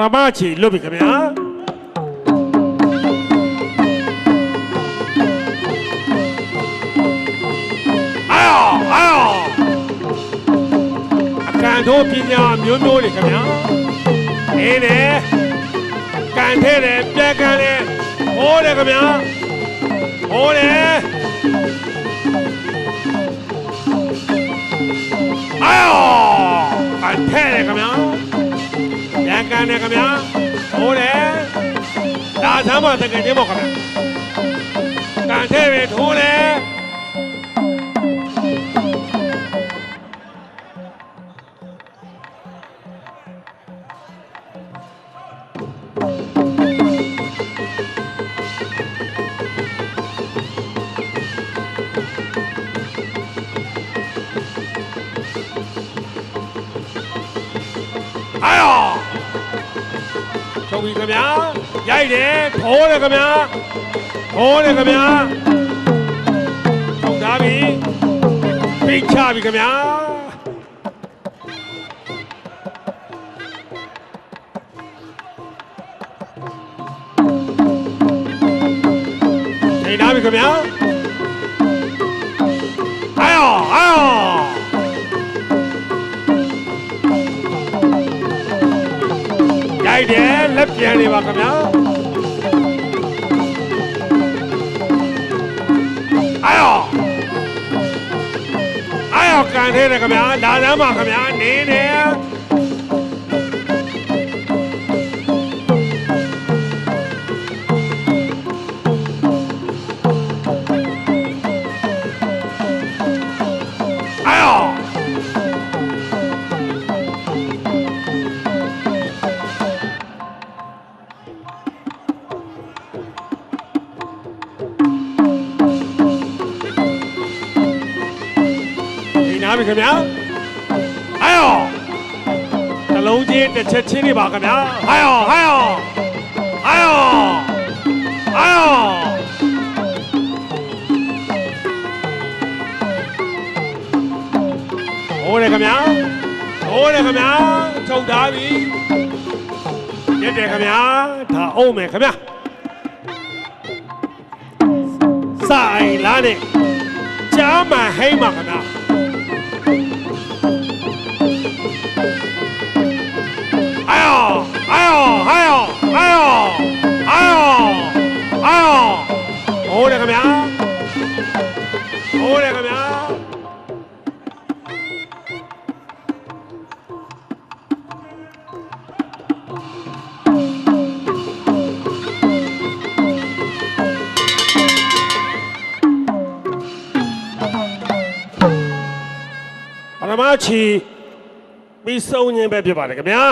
ရမချီလွတ်ပြီခင်ဗျာအာအာအကန်တို့ပညာမျိုးမျိုးတွေခင်ဗျာနေတယ်ကန်ထဲတယ်ပြက်ကန်တယ်ဟိုးတယ်ခင်ဗျာဟိုး တယ်အာကန်ထဲတယ်ခင်ဗျာရန်ကန်တယ်ခင်ဗျာဟိုးတ ထဲပဲထိုးတယ်အာယောချုပ်ပြီခင်ဗျာရိုက်တယ်ထိုးတယ်ခင်ဗျာထိုးတယ်ခင်ဗျာချုပ်သားပြီပိတ်ချပြီခင်ဗျာထိန်သားပြီခင်ဗျာအာယောအာယောရိုက်တယ် လက်ပြန်နေပါခင်ဗျာအာယောအာယောကန်သေးတယ်ခင်ဗျာလာလမ်းပါခင်ဗျာနေတ ဒီနာပြီခင်ဗျာအာယောနှလုံးချင်းတစ်ချက်ချင်းနေပါခင်ဗျာအာယောအာယောအာယောအာယောဟိုးတယ်ခင်ဗျာဟိုးတယ်ခင်ဗျာထုတ်ထားပြီရစ်တယ်ခင်ဗျာဒါအုံးမယ်ခင်ဗျာဆိုင်လာနေကြားမှဟိမ့်ပါခင်ဗျာ ချီပြီးဆုံးခြင်းပဲဖြစ်ပါတယ်ခင်ဗျာ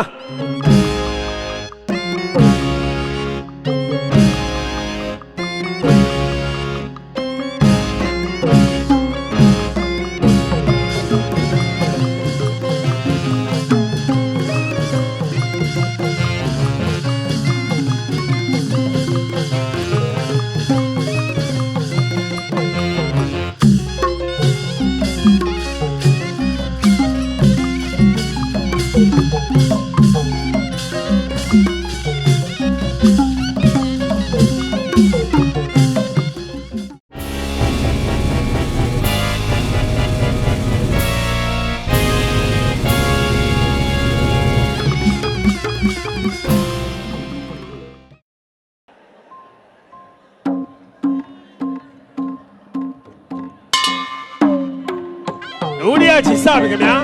လူရချီစပြီခင်ဗျာ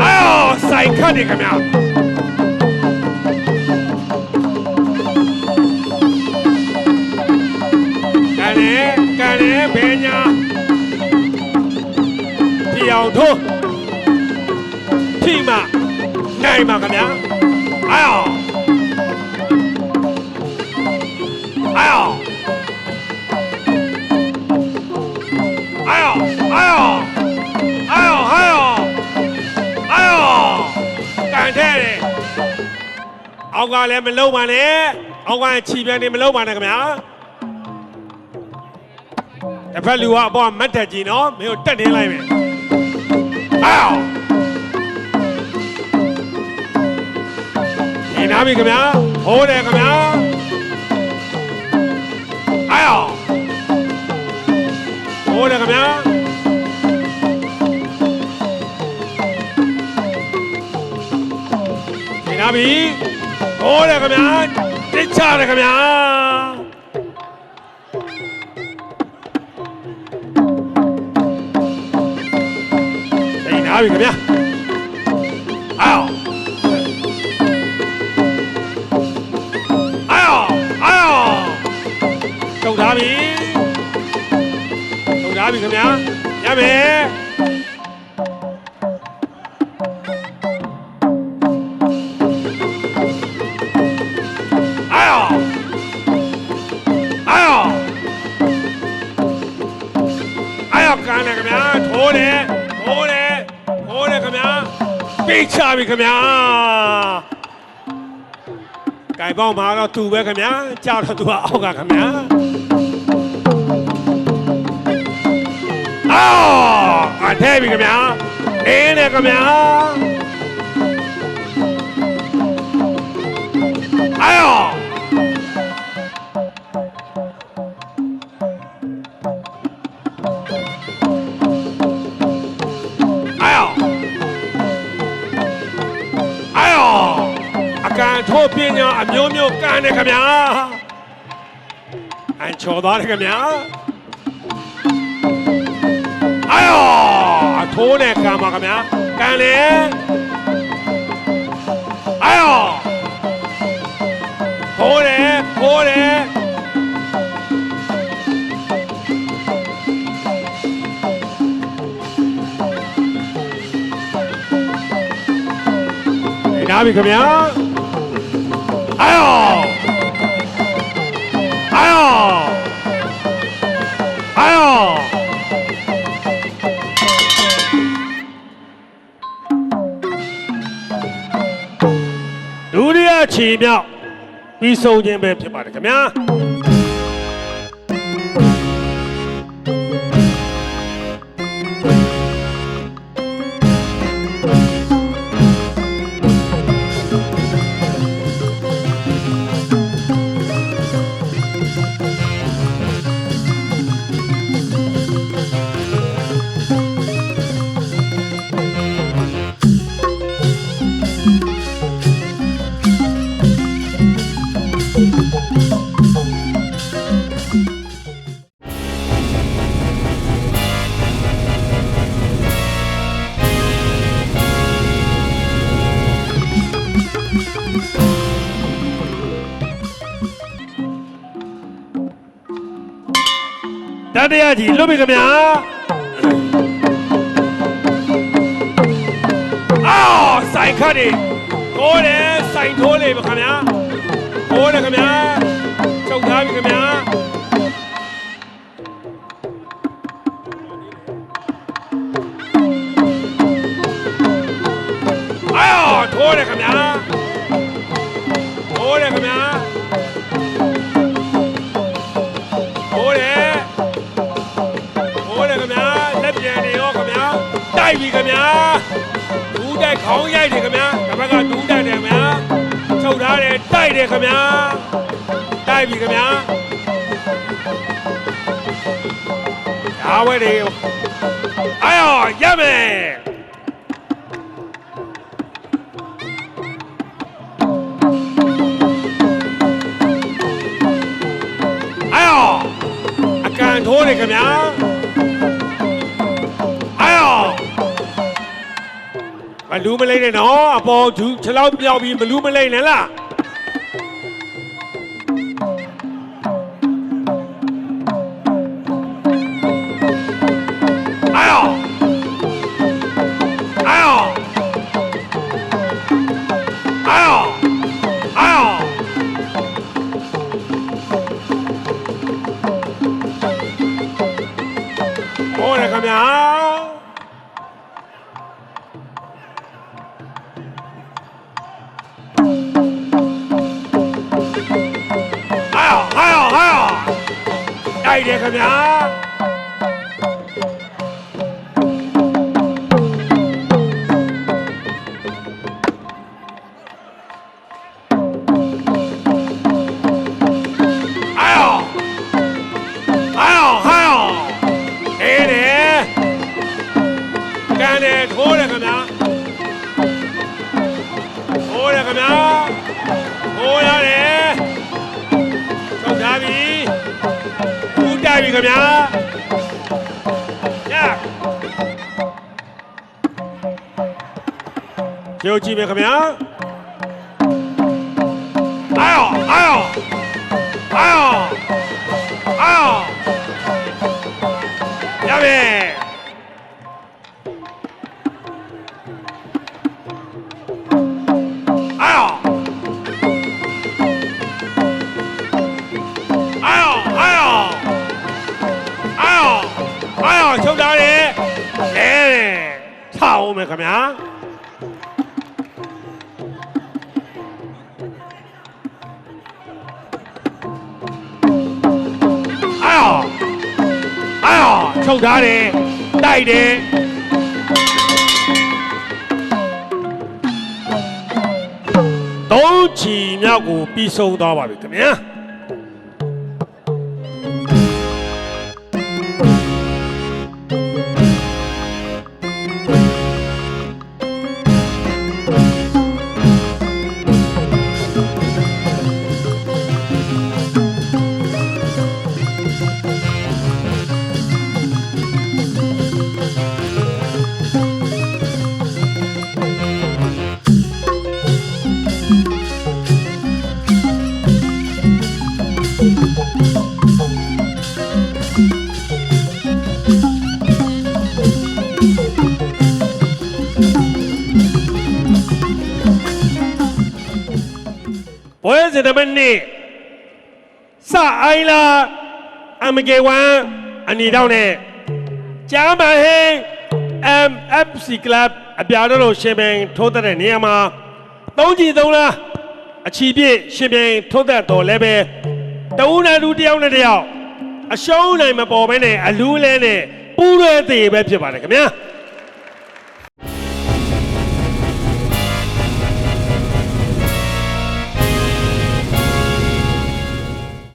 အော်စိုက်ခတ်နေခင်ဗျာကန်လေကန်လေဘေညာဖြီအောင်ထိုးဖြီမနိုင်ပါခင်ဗျာအော်အော် 哎呦，哎呦，哎呦，哎呦，干太嘞！အောက်ကလည်းမလုံးပါနဲ့အောက်ကချီပြန်နေမလုံးပါနဲ့ခင်ဗျာတစ်ဖက်လူကအပေါ်မတ်တက်ကြီးနော်မင်းတို့တက်နေလိုက်မယ်အောက်ဒီနားပြီခင်ဗျာဟိုးတယ်ခင်ဗျာ ရပြီဟောတယ်ခင်ဗျာတစ်ချတယ်ခင်ဗျာတိတ်နာပြီခင်ဗျာအော်အော်အော်တုတ်ထားပြီတုတ်ထားပြီခင်ဗျာရမယ် ပိတ်ချပြီခင်ဗျာไก่ပေါင်းမှာတော့သူပဲခင်ဗျာကြောက်တော့သူကအောက်ကခင်ဗျာအော်အထဲပြီခင်ဗျာအင်းနဲ့ခင်ဗျာအာယောအာ ကန်ထိုးပညာအမျိုးမျိုးကန်တယ်ခင်ဗျာအန်ချော်သွားတယ်ခင်ဗျာအာယောအထိုးနဲ့ကန်ပါခင်ဗျာကန်လေအာယောခိုးတယ်ခိုးတယ်နားပြီခင်ဗျာ မြောက်ပြီးဆုံးခြင်းပဲဖြစ်ပါတယ်ခင်ဗျာ တတိယကြီးလွတ်ပြီခင်ဗျာအော်ဆိုင်ခတ်နေထိုးတယ်ဆိုင်ထိုးလေပါခင်ဗျာထိုးတယ်ခင်ဗျာချုပ်ထားပြီခင်ဗျာအော်ထိုးတယ်ခင်ဗျာ တိုက်ပြီခင်ဗျာဒူးတိုက်ခေါင်းရိုက်တယ်ခင်ဗျာဒီဘက်ကဒူးတိုက်တယ်ခင်ဗျာချုပ်ထားတယ်တိုက်တယ်ခင်ဗျာတိုက် မလူမလိမ့်နဲ့နော်အပေါ်သူခြေလောက်ပြောက်ပြီးမလူမလိမ့်နဲ့လား いね。こりゃええね。 ခင်ဗျာညကြိုကြည့်မယ်ခင်ဗျာ ချုပ်သားတယ်တိုက်တယ်သုံးချီမြောက်ကိုပြီးဆုံးသွားပါပြီခင်ဗျာ တစ်မိနစ်စအိုင်လာအမကေဝမ်အနီတောင်းနဲ့ဂျာမန်ဟင်း MFC Club အပြာတော်လို့ရှင်ပင်ထိုးသက်တဲ့နေရာမှာသုံးကြည်သုံးလားအချီပြည့်ရှင်ပင်ထိုးသက်တော်လည်းပဲတဦးနဲ့လူတစ်ယောက်နဲ့တစ်ယောက်အရှုံးနိုင်မပေါ်ဘဲနဲ့အလူးလဲနဲ့ပူးရဲသေးပဲဖြစ်ပါတယ်ခင်ဗျာ